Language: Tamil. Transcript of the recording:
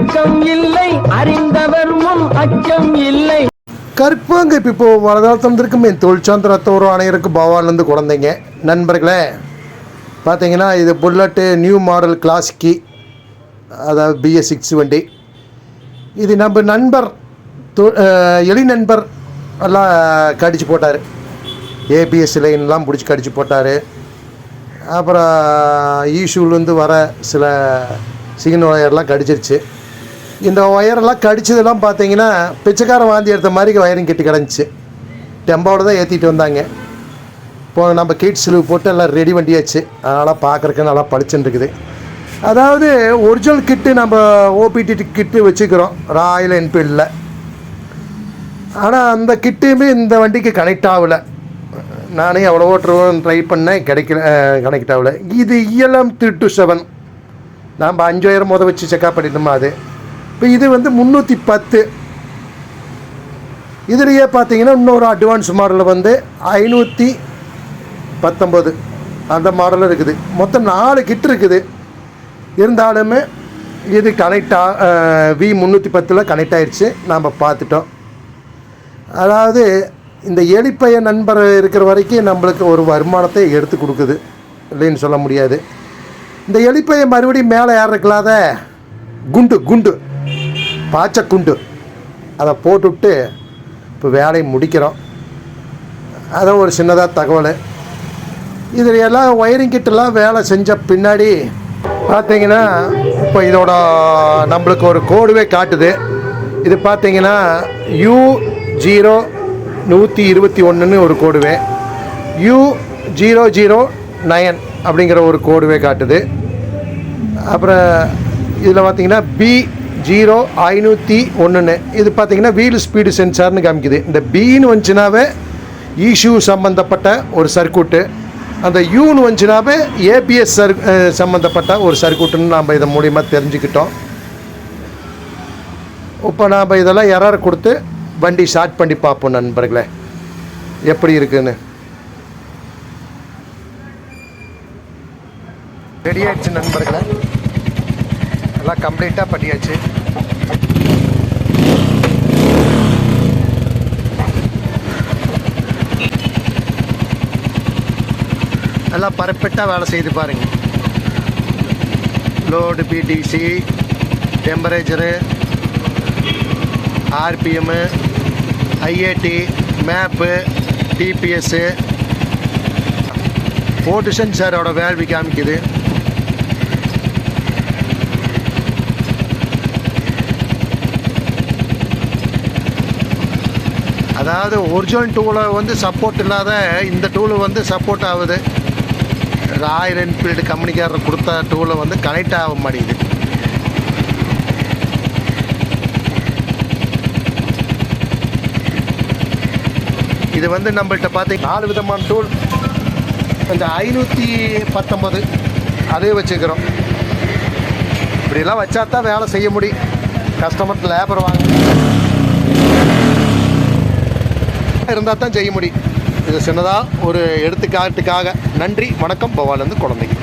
அச்சம் இல்லை அறிந்தவர் முன் அச்சம் இல்லை. கற்பங்க இப்போ இப்போ வரதாத்தந்திருக்கும் என் தொழிற்சாந்திரத்தோர் அணையருக்கு பவாலேருந்து குழந்தைங்க. நண்பர்களே பார்த்தீங்கன்னா இது புல்லட்டு நியூ மாடல் கிளாசிக்கி அதாவது பிஎஸ் சிக்ஸ் வண்டி. இது நம்ம நண்பர் எளி நண்பர் எல்லாம் கடிச்சு போட்டார். ஏபிஎஸ் லைன்லாம் பிடிச்சி கடிச்சு போட்டார். அப்புறம் ஈஷூலேருந்து வர சில சிக்னல் ஒயர்லாம் கடிச்சிருச்சு. இந்த ஒயரெல்லாம் கடிச்சதெல்லாம் பார்த்தீங்கன்னா பிச்சைக்காரன் வாந்தி எடுத்த மாதிரி ஒயரிங் கட்டி கிடந்துச்சு. டெம்போட தான் ஏற்றிட்டு வந்தாங்க. இப்போ நம்ம கிட் சிலுவு போட்டு எல்லாம் ரெடி வண்டியாச்சு அதனால் பார்க்குறக்கு நல்லா பளிச்சுன்னு இருக்குது. அதாவது ஒரிஜினல் கிட்டு நம்ம ஓபிடி கிட்டு வச்சுக்கிறோம். ராயல் என்ஃபீல்டில் ஆனால் அந்த கிட்டுமே இந்த வண்டிக்கு கனெக்ட் ஆகலை. நானே எவ்வளோ ஓட்டுறோன்னு ட்ரை பண்ணேன். கிடைக்கல கனெக்ட் ஆகலை. இது இஎல்எம் த்ரீ டூ செவன் நாம் அஞ்சாயிரம் முத வச்சு செக்அப் பண்ணிட்டோமா அது? இப்போ இது வந்து முந்நூற்றி பத்து. இதுலேயே பார்த்தீங்கன்னா இன்னொரு அட்வான்ஸ் மாடலில் வந்து ஐநூற்றி பத்தொம்பது அந்த மாடலும் இருக்குது. மொத்தம் நாலு கிட் இருக்குது. இருந்தாலுமே இது கனெக்ட் ஆ வி முந்நூற்றி பத்தில் கனெக்ட் ஆயிடுச்சு நாம் பார்த்துட்டோம். அதாவது இந்த எலிப்பைய நண்பர் இருக்கிற வரைக்கும் நம்மளுக்கு ஒரு வருமானத்தை எடுத்து கொடுக்குது. இல்லைன்னு சொல்ல முடியாது. இந்த எலிப்பைய மறுபடியும் மேலே ஏறக்கலாத குண்டு குண்டு. பாச்சக்குண்டு. அதை போட்டுவிட்டு இப்போ வேலையை முடிக்கிறோம். அதான் ஒரு சின்னதாக தகவல். இதில் எல்லாம் ஒயரிங் கிட்டெல்லாம் வேலை செஞ்ச பின்னாடி பார்த்தீங்கன்னா இப்போ இதோட நம்மளுக்கு ஒரு கோடுவே காட்டுது. இது பார்த்தீங்கன்னா யூ ஜீரோ நூற்றி இருபத்தி ஒன்றுன்னு ஒரு கோடுவே. யூ ஜீரோ ஜீரோ நயன் அப்படிங்கிற ஒரு கோடுவே காட்டுது. அப்புறம் இதில் பார்த்தீங்கன்னா பி ஜீரோ ஐநூற்றி ஒன்றுன்னு. இது பார்த்தீங்கன்னா வீல் ஸ்பீடு சென்சார்னு காமிக்குது. இந்த பின்னு வந்துச்சுனாவே இஷ்யூ சம்மந்தப்பட்ட ஒரு சர்க்கூட்டு அந்த யூன்னு வந்துச்சுனாவே ஏபிஎஸ் சர் சம்மந்தப்பட்ட ஒரு சர்க்கூட்டுன்னு நாம் இதன் மூலிமா தெரிஞ்சுக்கிட்டோம். இப்போ நாம் இதெல்லாம் எரர் கொடுத்து வண்டி ஸ்டார்ட் பண்ணி பார்ப்போம் நண்பர்களே. எப்படி இருக்குன்னு. ரெடி ஆயிடுச்சு நண்பர்களே. எல்லாம் கம்ப்ளீட்டாக பண்ணியாச்சு. எல்லாம் பர்ஃபெக்டாக வேலை செய்து பாருங்க. Load PTC temperature RPM IAT map TPS போட்டு சாரோட வேல்வி காமிக்குது. அதாவது ஒரிஜினல் டூலை வந்து சப்போர்ட் இல்லாத இந்த டூலு வந்து சப்போர்ட் ஆகுது. ராயல் என்ஃபீல்டு கம்பெனிக்காரர் கொடுத்த டூலை வந்து கனெக்ட் ஆக மாட்டேங்குது. இது வந்து நம்மள்கிட்ட பார்த்து நாலு விதமான டூல் இந்த ஐநூற்றி பத்தொம்பது அதே வச்சுக்கிறோம். இப்படிலாம் வச்சா தான் வேலை செய்ய முடியும். கஸ்டமர் லேபர் வாங்க. இருந்தால் தான் செய்ய முடியும். இது சின்னதாக ஒரு எடுத்துக்காட்டுக்காக. நன்றி வணக்கம். பவாலேருந்து குழந்தைங்க